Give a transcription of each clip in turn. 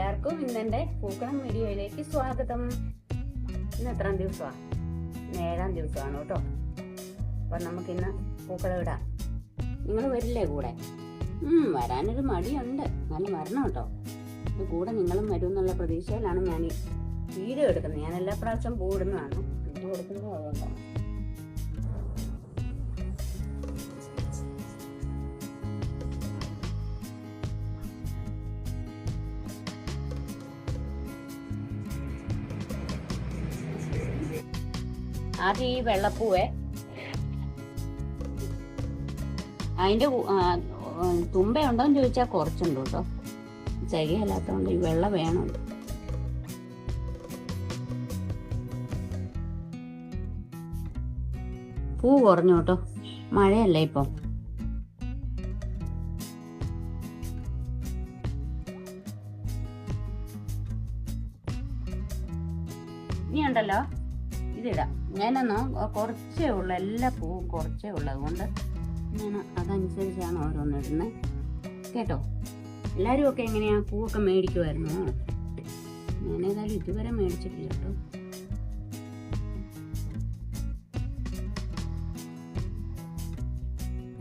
എല്ലാവർക്കും ഇന്നെന്റെ പൂക്കളം വീഡിയോയിലേക്ക് സ്വാഗതം. ഇന്ന് എത്രാം ദിവസമാണ് ഏഴാം ദിവസമാണ് കേട്ടോ. അപ്പൊ നമുക്കിന്ന് പൂക്കളം ഇടാം. നിങ്ങൾ വരില്ലേ കൂടെ? വരാനൊരു മടിയുണ്ട്. എന്നാലും വരണം കേട്ടോ. കൂടെ നിങ്ങളും വരും എന്നുള്ള പ്രതീക്ഷയിലാണ് ഞാൻ വീഡിയോ എടുക്കുന്നത്. ഞാൻ എല്ലാ പ്രാവശ്യം പൂടുന്നതാണ് ഇത് എടുക്കുന്നത് അതുകൊണ്ടാണ്. ആദ്യം ഈ വെള്ളപ്പൂവേ. അതിന്റെ തുമ്പ ഉണ്ടോന്ന് ചോദിച്ചാൽ കുറച്ചുണ്ട് കേട്ടോ. ചകിയല്ലാത്തതുകൊണ്ട് ഈ വെള്ളം വേണം പൂ കുറഞ്ഞു കേട്ടോ. മഴയല്ലേ ഇപ്പം? ഇനി ഉണ്ടല്ലോ ഇതിടാം. ഞാനെന്നോ കുറച്ചേ ഉള്ളു എല്ലാ പൂവും കുറച്ചേ ഉള്ളു. അതുകൊണ്ട് ഞാൻ അതനുസരിച്ചാണ് ഓരോന്ന് ഇടുന്നത് കേട്ടോ? എല്ലാവരും ഒക്കെ എങ്ങനെയാണ് പൂവൊക്കെ മേടിക്കുമായിരുന്നു ഞാനേതായാലും ഇതുവരെ മേടിച്ചിട്ടില്ല കേട്ടോ.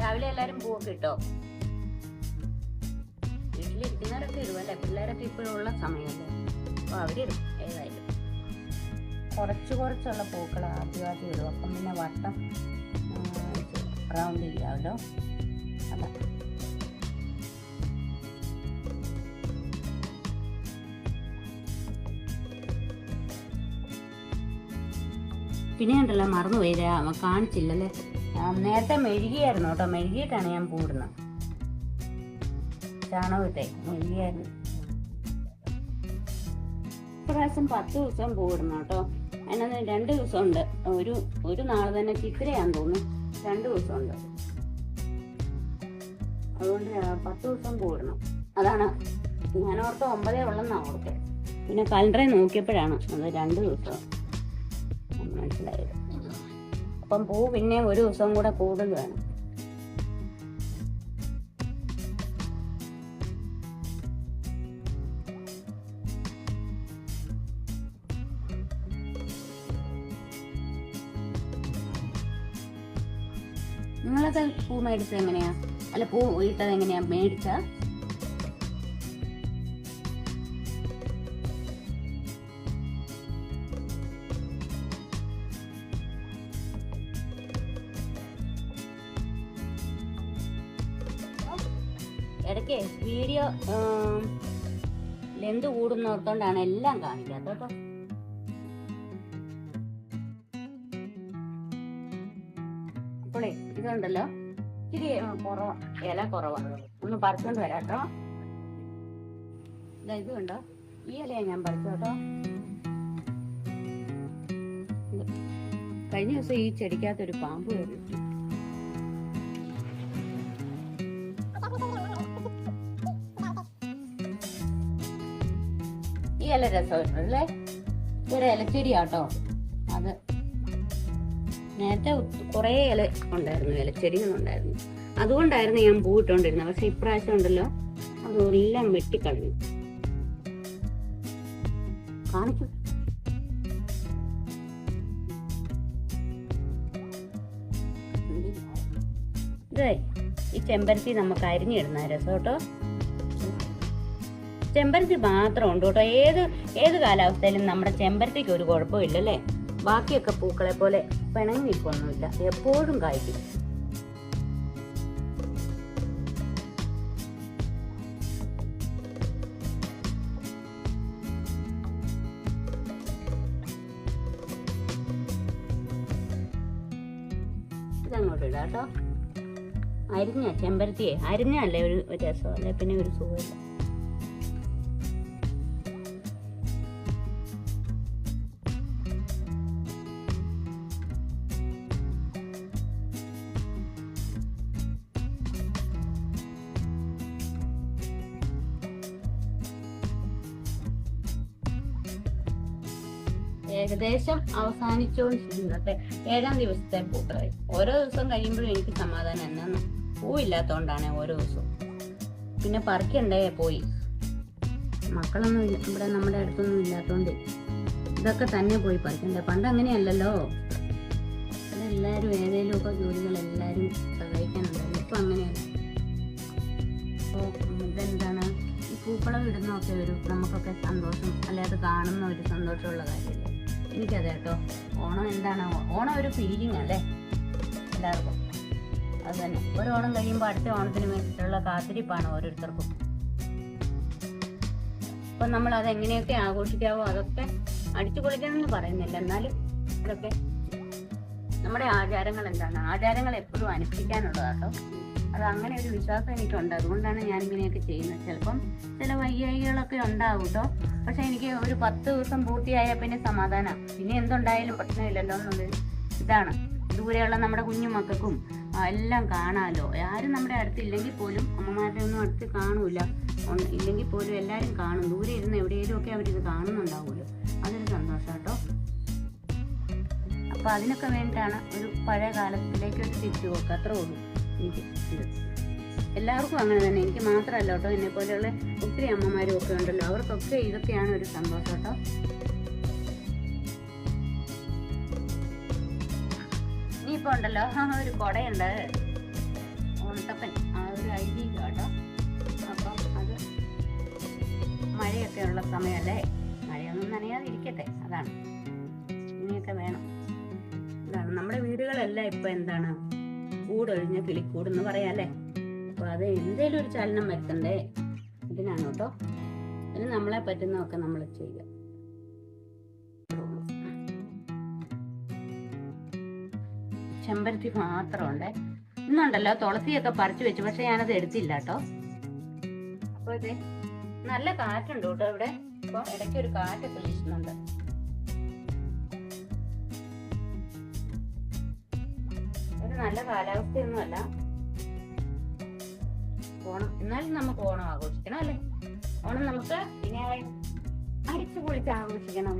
രാവിലെ എല്ലാവരും പൂവൊക്കെ ഇട്ടോ? വീട്ടിലിരിക്കുന്നവരൊക്കെ ഇടുവല്ലേ പിള്ളേരൊക്കെ ഇപ്പോഴുള്ള സമയമല്ലേ അപ്പോൾ അവരിടും ഏതായാലും. കുറച്ച് കുറച്ചുള്ള പൂക്കൾ ആദ്യം ആദ്യം ഇടും. അപ്പം പിന്നെ വട്ടം റൗണ്ട് ചെയ്യാമല്ലോ. അതാ. പിന്നെ ഉണ്ടല്ലോ മറന്നുപോയി. ഇത് ആ കാണിച്ചില്ലല്ലേ? നേരത്തെ മെഴുകിയായിരുന്നു കേട്ടോ. മെഴുകിയിട്ടാണ് ഞാൻ പൂടുന്നത് ചാണകത്തെ മെഴുകിയായിരുന്നു. ഇപ്രാവശ്യം പത്ത് ദിവസം പൂടുന്നു കേട്ടോ. അതിനകത്ത് രണ്ട് ദിവസമുണ്ട്. ഒരു ഒരു നാൾ തന്നെ ചിത്രയാന്ന് തോന്നുന്നു. രണ്ട് ദിവസമുണ്ട്. അതുകൊണ്ട് പത്ത് ദിവസം കൂടണം അതാണ്. ഞാൻ ഓർത്ത് ഒമ്പതേ ഉള്ളെന്നാണ് ഓർത്തെ. പിന്നെ കലണ്ടറിൽ നോക്കിയപ്പോഴാണ് അത് രണ്ട് ദിവസം. മനസ്സിലായത്. അപ്പം പൂ പിന്നെ ഒരു ദിവസം കൂടെ കൂടുതൽ വേണം നിങ്ങളൊക്കെ പൂ മേടിച്ചത് എങ്ങനെയാ? അല്ല പൂ ഇട്ടത് എങ്ങനെയാ? മേടിച്ച ഇടയ്ക്ക് വീഡിയോ ലെന്ത് കൂടുന്നോർത്തോണ്ടാണ് എല്ലാം കാണിക്കാത്ത കേട്ടോ. അപ്പോളേ ഇതുണ്ടല്ലോ ഇച്ചിരി കുറവാ. ഇല കുറവാ. ഒന്ന് പറിച്ചോണ്ട് വരാം കേട്ടോ. ഇതാ ഇത് ഈ ഇലയാ ഞാൻ പറിച്ചു കേട്ടോ. കഴിഞ്ഞ ദിവസം ഈ ചെടിക്കകത്തൊരു പാമ്പ് വരും ഈ ഇല രസമുണ്ടല്ലേ ഇതൊരു ഇലച്ചെടിയാട്ടോ നേരത്തെ കുറേ ഇല ഉണ്ടായിരുന്നു ഇലച്ചെടികളുണ്ടായിരുന്നു അതുകൊണ്ടായിരുന്നു ഞാൻ പൂവിട്ടോണ്ടിരുന്നത് പക്ഷെ ഇപ്രാവശ്യം ഉണ്ടല്ലോ അതെല്ലാം വെട്ടിക്കളഞ്ഞു. കാണിച്ചു ഈ ചെമ്പരത്തി നമുക്ക് അരിഞ്ഞിടുന്ന രസം കേട്ടോ. ചെമ്പരത്തി മാത്രം ഉണ്ട് കേട്ടോ? ഏത് ഏത് കാലാവസ്ഥയിലും നമ്മുടെ ചെമ്പരത്തിക്ക് ഒരു കുഴപ്പമില്ല അല്ലേ ബാക്കിയൊക്കെ പൂക്കളെ പോലെ പിണങ്ങി നിൽക്കൊന്നുമില്ല എപ്പോഴും കായ്ക്കും. ഇതങ്ങോട്ട് ഇടാം അരിഞ്ഞ ചെമ്പരത്തിയെ അരിഞ്ഞല്ലേ ഒരു രസമല്ലേ? രസം പിന്നെ ഒരു സുഖമില്ല. ഏകദേശം അവസാനിച്ചോണ്ടിരിക്കുന്നത് ഏഴാം ദിവസത്തെ പൂക്കളായി ഓരോ ദിവസം കഴിയുമ്പോഴും എനിക്ക് സമാധാനം എന്നാന്ന് പൂവില്ലാത്തോണ്ടാണ് ഓരോ ദിവസവും. പിന്നെ പറിക്കണ്ടേ? പോയി. മക്കളൊന്നും ഇവിടെ നമ്മുടെ അടുത്തൊന്നും ഇല്ലാത്തതുകൊണ്ട് ഇതൊക്കെ തന്നെ പോയി പറിക്കണ്ടേ? പണ്ട് അങ്ങനെയല്ലല്ലോ. എല്ലാരും ഏതെങ്കിലും ഒക്കെ ജോലികൾ എല്ലാവരും സഹായിക്കാനുണ്ടായിരുന്നു ഇപ്പം അങ്ങനെയല്ല. അപ്പോൾ ഇതെന്താണ്? ഈ പൂക്കളം ഇടുന്നൊക്കെ ഒരു നമുക്കൊക്കെ സന്തോഷം അല്ലെ അത് കാണുന്ന ഒരു സന്തോഷമുള്ള കാര്യമല്ലേ? എനിക്കത് കേട്ടോ ഓണം എന്താണ്? ഓണം ഒരു ഫീലിംഗ് അല്ലേ? എല്ലാവർക്കും. അത് തന്നെ ഒരു ഓണം കഴിയുമ്പോൾ അടുത്ത ഓണത്തിന് വേണ്ടിയിട്ടുള്ള കാത്തിരിപ്പാണ് ഓരോരുത്തർക്കും. അപ്പൊ നമ്മൾ അത് എങ്ങനെയൊക്കെ ആഘോഷിക്കാവോ അതൊക്കെ അടിച്ചു പൊളിക്കണമെന്ന് പറയുന്നില്ല. എന്നാലും ഇതൊക്കെ നമ്മുടെ ആചാരങ്ങൾ എന്താണ്? ആചാരങ്ങൾ എപ്പോഴും അനുഷ്ഠിക്കാനുള്ളതാട്ടോ. അത് അങ്ങനെ ഒരു വിശ്വാസം എനിക്കുണ്ട്. അതുകൊണ്ടാണ് ഞാൻ ഇങ്ങനെയൊക്കെ ചെയ്യുന്നത്. ചിലപ്പം ചില വയ്യായികളൊക്കെ ഉണ്ടാവും കേട്ടോ പക്ഷെ എനിക്ക് ഒരു പത്ത് ദിവസം പൂർത്തിയായാൽ പിന്നെ സമാധാനം. പിന്നെ എന്തുണ്ടായാലും പ്രശ്നമില്ലല്ലോ എന്നുള്ളൊരു ഇതാണ്. ദൂരെയുള്ള നമ്മുടെ കുഞ്ഞു മക്കൾക്കും എല്ലാം കാണാമല്ലോ ആരും നമ്മുടെ അടുത്തില്ലെങ്കിൽ പോലും അമ്മമാരുടെ ഒന്നും അടുത്ത് കാണൂല. ഇല്ലെങ്കിൽ പോലും എല്ലാവരും കാണും. ദൂരെ ഇരുന്ന് എവിടെയെങ്കിലും ഒക്കെ അവരിത് കാണുന്നുണ്ടാവുമല്ലോ. അതൊരു സന്തോഷം കേട്ടോ അപ്പൊ അതിനൊക്കെ വേണ്ടിയിട്ടാണ് ഒരു പഴയ കാലത്തിലേക്ക് ഒരു തിരിച്ചു പോക്ക്. അത്രേ ഉള്ളൂ. എല്ലാവർക്കും അങ്ങനെ തന്നെ. എനിക്ക് മാത്രമല്ല കേട്ടോ എന്നെ പോലെയുള്ള ഒത്തിരി അമ്മമാരും ഒക്കെ ഉണ്ടല്ലോ. അവർക്കൊക്കെ ഇതൊക്കെയാണ് ഒരു സന്തോഷം കേട്ടോ. ഇനിയിപ്പോ ഉണ്ടല്ലോ ഒരു കൊടയുണ്ട്. ഓണത്തപ്പൻ ആ ഒരു ഐഡി കേട്ടോ. അപ്പം അത് മഴയൊക്കെ ഉള്ള സമയമല്ലേ? മഴയൊന്നും നനയാതിരിക്കട്ടെ. അതാണ്. ഇനിയൊക്കെ വേണം. ഇതാണ് നമ്മുടെ വീടുകളെല്ലാം ഇപ്പൊ എന്താണ്? കൂടൊഴിഞ്ഞ കിളിക്കൂടെന്ന് പറയാല്ലേ? അപ്പൊ അത് എന്തേലും ഒരു ചലനം വരുത്തണ്ടേ? ഇതിനാണ് കേട്ടോ. അതിന് നമ്മളെ പറ്റുന്നതൊക്കെ നമ്മൾ ചെയ്യുക. ചെമ്പരത്തി മാത്രമുണ്ട്. ഇന്നുണ്ടല്ലോ തുളസിയൊക്കെ പറിച്ചു വെച്ചു പക്ഷെ ഞാനത് എടുത്തില്ല കേട്ടോ. അപ്പൊ ഇത് നല്ല കാറ്റുണ്ട് കേട്ടോ ഇവിടെ. ഇപ്പൊ ഇടയ്ക്ക് ഒരു കാറ്റൊക്കെ വീശുന്നുണ്ട്. നല്ല കാലാവസ്ഥയൊന്നുമല്ല. ഓണം എന്നാലും നമുക്ക് ഓണം ആഘോഷിക്കണം അല്ലേ? ഓണം നമുക്ക് പിന്നെ അടിച്ചു പൊളിച്ച് ആഘോഷിക്കണം.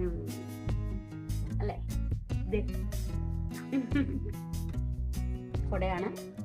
അല്ലേ. കൊടയാണ്.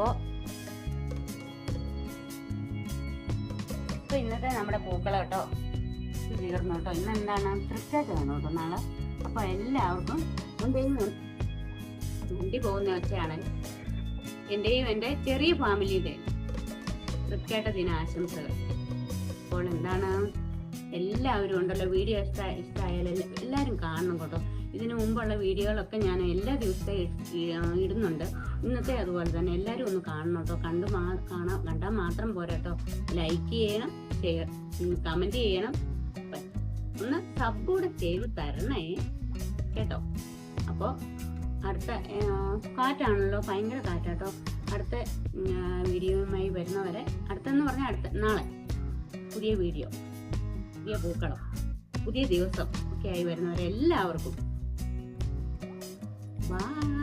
അപ്പോ ഇപ്പോൾ ഇന്നത്തെ നമ്മുടെ ഇത് തീർന്നു കേട്ടോ. ഇന്ന് എന്താണ്? തൃക്കാറ്റാണ് കേട്ടോ നാളെ. അപ്പോൾ എല്ലാവർക്കും എന്തെങ്കിലും മുണ്ടി പോകുന്ന ഒച്ചയാണ്. എന്റെയും എന്റെ ചെറിയ ഫാമിലിയുടെ തൃക്കേട്ട ദിനാശംസകൾ. അപ്പോൾ എന്താണ്? എല്ലാവരും ഉണ്ടല്ലോ. വീഡിയോ ഇഷ്ട ഇഷ്ടമായാലും എല്ലാവരും കാണണം കേട്ടോ. ഇതിനു മുമ്പുള്ള വീഡിയോകളൊക്കെ ഞാൻ എല്ലാ ദിവസവും ഇ- ഇടുന്നുണ്ട്. ഇന്നത്തെ അതുപോലെ തന്നെ എല്ലാവരും ഒന്ന് കാണണം കേട്ടോ. കണ്ടു മാ കാണാൻ കണ്ടാൽ മാത്രം പോരാ കേട്ടോ. ലൈക്ക് ചെയ്യണം ഷെയർ കമന്റ് ചെയ്യണം. ഒന്ന് സബ് കൂടെ ചെയ്ത് തരണേ കേട്ടോ. അപ്പോൾ അടുത്ത കാറ്റാണല്ലോ. ഭയങ്കര കാറ്റാട്ടോ അടുത്ത വീഡിയോയുമായി വരുന്നവരെ അടുത്തെന്ന് പറഞ്ഞാൽ അടുത്ത നാളെ പുതിയ വീഡിയോ. പുതിയ പൂക്കളം പുതിയ ദിവസം ഒക്കെ ആയി വരുന്നവരെല്ലാവർക്കും. ബൈ